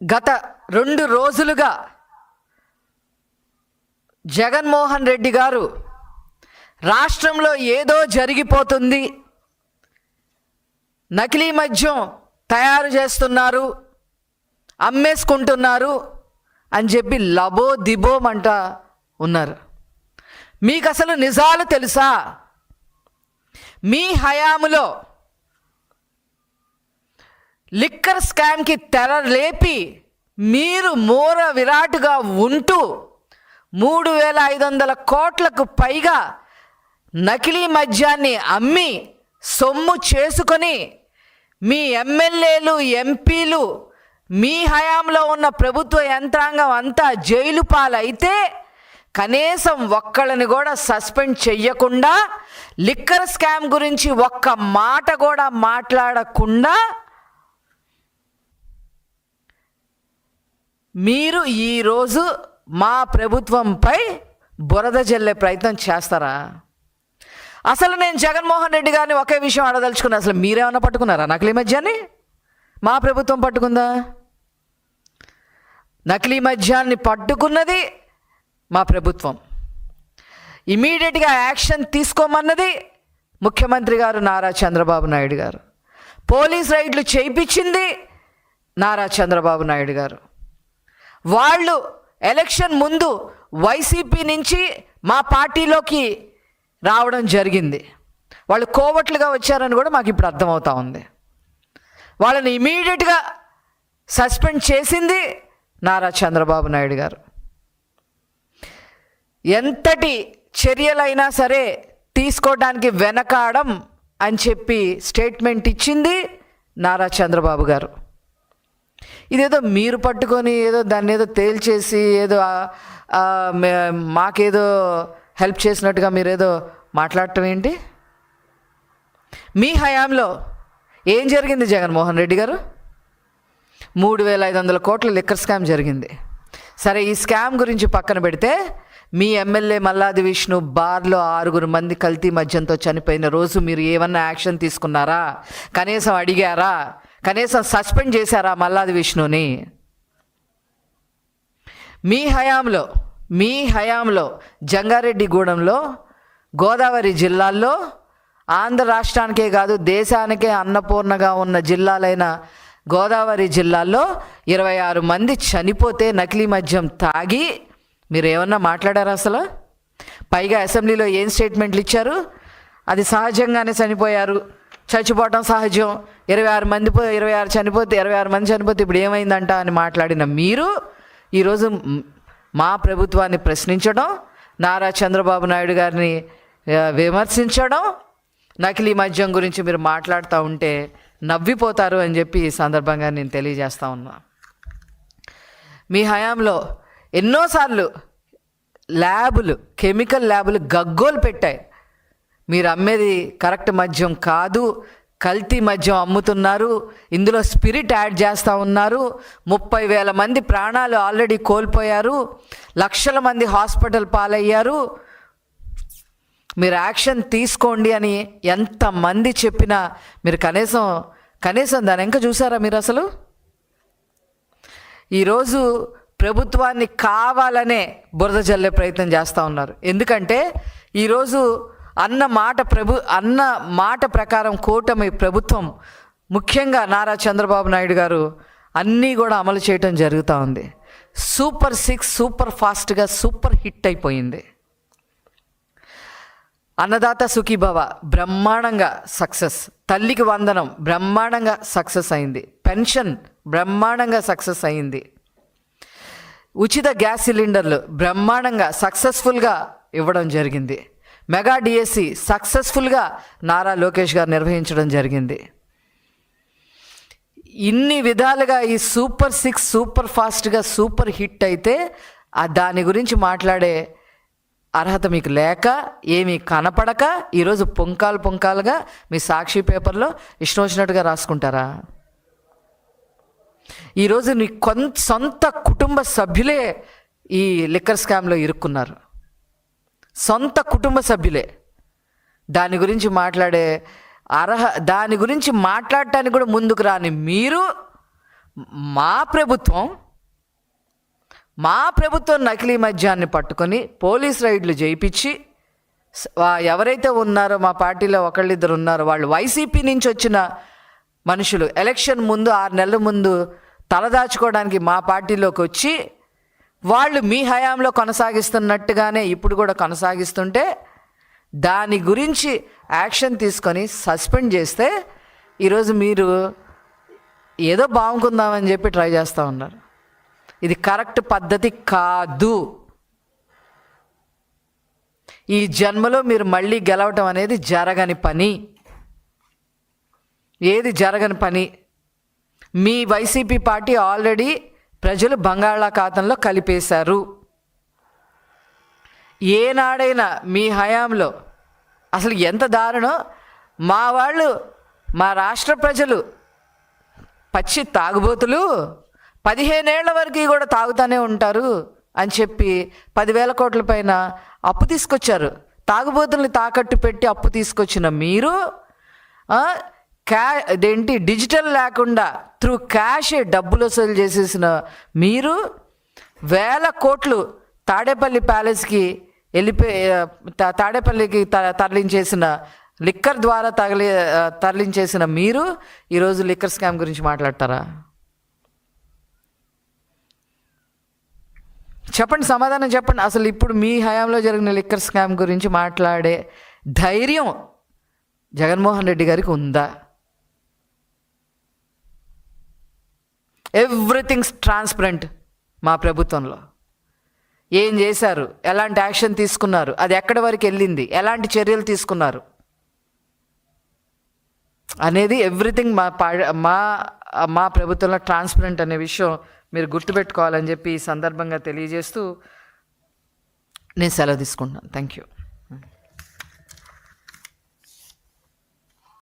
గత రెండు రోజులుగా జగన్మోహన్ రెడ్డి గారు రాష్ట్రంలో ఏదో జరిగిపోతుంది నకిలీ మద్యం తయారు చేస్తున్నారు అమ్మేసుకుంటున్నారు అని చెప్పి లబో దిబోమంట ఉన్నారు. మీకు అసలు నిజాలు తెలుసా? మీ హయాములో లిక్కర్ స్కామ్కి తెర లేపి మీరు మూర విరాటుగా ఉంటూ మూడు వేల ఐదు వందల కోట్లకు పైగా నకిలీ మద్యాన్ని అమ్మి సొమ్ము చేసుకొని మీ ఎమ్మెల్యేలు ఎంపీలు మీ హయాంలో ఉన్న ప్రభుత్వ యంత్రాంగం అంతా జైలు పాలైతే కనీసం ఒక్కళ్ళని కూడా సస్పెండ్ చెయ్యకుండా లిక్కర్ స్కామ్ గురించి ఒక్క మాట కూడా మాట్లాడకుండా మీరు ఈరోజు మా ప్రభుత్వంపై బురద జల్లే ప్రయత్నం చేస్తారా? అసలు నేను జగన్మోహన్ రెడ్డి గారిని ఒకే విషయం అడదలుచుకున్నా. అసలు మీరేమన్నా పట్టుకున్నారా నకిలీ మద్యాన్ని? మా ప్రభుత్వం పట్టుకుందా? నకిలీ మద్యాన్ని పట్టుకున్నది మా ప్రభుత్వం. ఇమీడియట్గా యాక్షన్ తీసుకోమన్నది ముఖ్యమంత్రి గారు నారా చంద్రబాబు నాయుడు గారు. పోలీస్ రైడ్లు చేయించింది నారా చంద్రబాబు నాయుడు గారు. వాళ్ళు ఎలక్షన్ ముందు వైసీపీ నుంచి మా పార్టీలోకి రావడం జరిగింది. వాళ్ళు కోవట్లుగా వచ్చారని కూడా మాకు ఇప్పుడు అర్థమవుతా ఉంది. వాళ్ళని ఇమీడియట్గా సస్పెండ్ చేసింది నారా చంద్రబాబు నాయుడు గారు. ఎంతటి చర్యలైనా సరే తీసుకోవడానికి వెనకాడం అని చెప్పి స్టేట్మెంట్ ఇచ్చింది నారా చంద్రబాబు గారు. ఇదేదో మీరు పట్టుకొని ఏదో దాన్ని ఏదో తేల్చేసి ఏదో మాకేదో హెల్ప్ చేసినట్టుగా మీరు ఏదో మాట్లాడటం ఏంటి? మీ హయాంలో ఏం జరిగింది జగన్మోహన్ రెడ్డి గారు? మూడు వేల ఐదు వందల కోట్ల లిక్కర్ స్కామ్ జరిగింది. సరే ఈ స్కామ్ గురించి పక్కన పెడితే మీ ఎమ్మెల్యే మల్లాది విష్ణు బార్లో ఆరుగురు మంది కల్తీ మద్యంతో చనిపోయిన రోజు మీరు ఏమన్నా యాక్షన్ తీసుకున్నారా? కనీసం అడిగారా? కనీసం సస్పెండ్ చేశారా మల్లాది విష్ణుని? మీ హయాంలో మీ హయాంలో జంగారెడ్డిగూడెంలో గోదావరి జిల్లాల్లో ఆంధ్ర రాష్ట్రానికే కాదు దేశానికే అన్నపూర్ణగా ఉన్న జిల్లాలైన గోదావరి జిల్లాల్లో ఇరవై ఆరు మంది చనిపోతే నకిలీ మద్యం తాగి మీరు ఏమన్నా మాట్లాడారా అసలు? పైగా అసెంబ్లీలో ఏం స్టేట్మెంట్లు ఇచ్చారు? అది సహజంగానే చనిపోయారు. చచ్చిపోవటం సహజం. ఇరవై ఆరు మంది పో ఇరవై ఆరు చనిపోతే ఇరవై ఆరు మంది చనిపోతే ఇప్పుడు ఏమైందంట అని మాట్లాడిన మీరు ఈరోజు మా ప్రభుత్వాన్ని ప్రశ్నించడం నారా చంద్రబాబు నాయుడు గారిని విమర్శించడం నకిలీ మద్యం గురించి మీరు మాట్లాడుతూ ఉంటే నవ్విపోతారు అని చెప్పి ఈ సందర్భంగా నేను తెలియజేస్తా ఉన్నా. మీ హయాంలో ఎన్నోసార్లు ల్యాబులు కెమికల్ ల్యాబులు గగ్గోలు పెట్టాయి. మీరు అమ్మేది కరెక్ట్ మద్యం కాదు కల్తీ మద్యం అమ్ముతున్నారు. ఇందులో స్పిరిట్ యాడ్ చేస్తూ ఉన్నారు. ముప్పై వేల మంది ప్రాణాలు ఆల్రెడీ కోల్పోయారు. లక్షల మంది హాస్పిటల్ పాలయ్యారు. మీరు యాక్షన్ తీసుకోండి అని ఎంతమంది చెప్పినా మీరు కనీసం కనీసం దాని ఇంకా చూసారా మీరు అసలు? ఈరోజు ప్రభుత్వాన్ని కావాలనే బురద జల్లే ప్రయత్నం చేస్తూ ఉన్నారు. ఎందుకంటే ఈరోజు అన్న మాట ప్రభు అన్న మాట ప్రకారం కూటమి ప్రభుత్వం ముఖ్యంగా నారా చంద్రబాబు నాయుడు గారు అన్నీ కూడా అమలు చేయటం జరుగుతూ ఉంది. సూపర్ సిక్స్ సూపర్ ఫాస్ట్గా సూపర్ హిట్ అయిపోయింది. అన్నదాత సుఖీభవ బ్రహ్మాండంగా సక్సెస్. తల్లికి వందనం బ్రహ్మాండంగా సక్సెస్ అయింది. పెన్షన్ బ్రహ్మాండంగా సక్సెస్ అయింది. ఉచిత గ్యాస్ సిలిండర్లు బ్రహ్మాండంగా సక్సెస్ఫుల్గా ఇవ్వడం జరిగింది. మెగా డిఎస్సి సక్సెస్ఫుల్గా నారా లోకేష్ గారు నిర్వహించడం జరిగింది. ఇన్ని విధాలుగా ఈ సూపర్ సిక్స్ సూపర్ ఫాస్ట్గా సూపర్ హిట్ అయితే ఆ దాని గురించి మాట్లాడే అర్హత మీకు లేక ఏమీ కనపడక ఈరోజు పుంకాలు పుంకాలుగా మీ సాక్షి పేపర్లో ఇష్టం వచ్చినట్టుగా రాసుకుంటారా? ఈరోజు నీ కొంత సొంత కుటుంబ సభ్యులే ఈ లిక్కర్ స్కామ్లో ఇరుక్కున్నారు. సొంత కుటుంబ సభ్యులే. దాని గురించి మాట్లాడే అర్హ దాని గురించి మాట్లాడటానికి కూడా ముందుకు రాని మీరు మా ప్రభుత్వం మా ప్రభుత్వం నకిలీ మద్యాన్ని పట్టుకొని పోలీస్ రైడ్లు చేయించి ఎవరైతే ఉన్నారో మా పార్టీలో ఒకళ్ళిద్దరు ఉన్నారో వాళ్ళు వైసీపీ నుంచి వచ్చిన మనుషులు ఎలక్షన్ ముందు ఆరు నెలల ముందు తలదాచుకోవడానికి మా పార్టీలోకి వచ్చి వాళ్ళు మీ హయాంలో కొనసాగిస్తున్నట్టుగానే ఇప్పుడు కూడా కొనసాగిస్తుంటే దాని గురించి యాక్షన్ తీసుకొని సస్పెండ్ చేస్తే ఈరోజు మీరు ఏదో బాగుంకుందామని చెప్పి ట్రై చేస్తూ ఉన్నారు. ఇది కరెక్ట్ పద్ధతి కాదు. ఈ జన్మలో మీరు మళ్ళీ గెలవటం అనేది జరగని పని. ఏది జరగని పని? మీ వైసీపీ పార్టీ ఆల్రెడీ ప్రజలు బంగాళాఖాతంలో కలిపేశారు. ఏనాడైనా మీ హయాంలో అసలు ఎంత దారుణో మా వాళ్ళు మా రాష్ట్ర ప్రజలు పచ్చి తాగుబోతులు పదిహేనేళ్ళ వరకు కూడా తాగుతూనే ఉంటారు అని చెప్పి పదివేల కోట్ల పైన అప్పు తీసుకొచ్చారు. తాగుబోతుల్ని తాకట్టు పెట్టి అప్పు తీసుకొచ్చిన మీరు క్యా అదేంటి డిజిటల్ లేకుండా త్రూ క్యాష్ డబ్బులు వసూలు చేసేసిన మీరు వేల కోట్లు తాడేపల్లి ప్యాలెస్కి వెళ్ళిపోయి తాడేపల్లికి త- తరలించేసిన లిక్కర్ ద్వారా తగిలి తరలించేసిన మీరు ఈరోజు లిక్కర్ స్కామ్ గురించి మాట్లాడతారా? చెప్పండి సమాధానం చెప్పండి. అసలు ఇప్పుడు మీ హయాంలో జరిగిన లిక్కర్ స్కామ్ గురించి మాట్లాడే ధైర్యం జగన్మోహన్ రెడ్డి గారికి ఉందా? ఎవ్రీథింగ్స్ ట్రాన్స్పరెంట్ మా ప్రభుత్వంలో. ఏం చేశారు? ఎలాంటి యాక్షన్ తీసుకున్నారు? అది ఎక్కడి వరకు వెళ్ళింది? ఎలాంటి చర్యలు తీసుకున్నారు? అనేది ఎవ్రీథింగ్ మా పా మా మా ప్రభుత్వంలో ట్రాన్స్పరెంట్ అనే విషయం మీరు గుర్తుపెట్టుకోవాలని చెప్పి ఈ సందర్భంగా తెలియజేస్తూ నేను సెలవు తీసుకుంటున్నాను. Thank you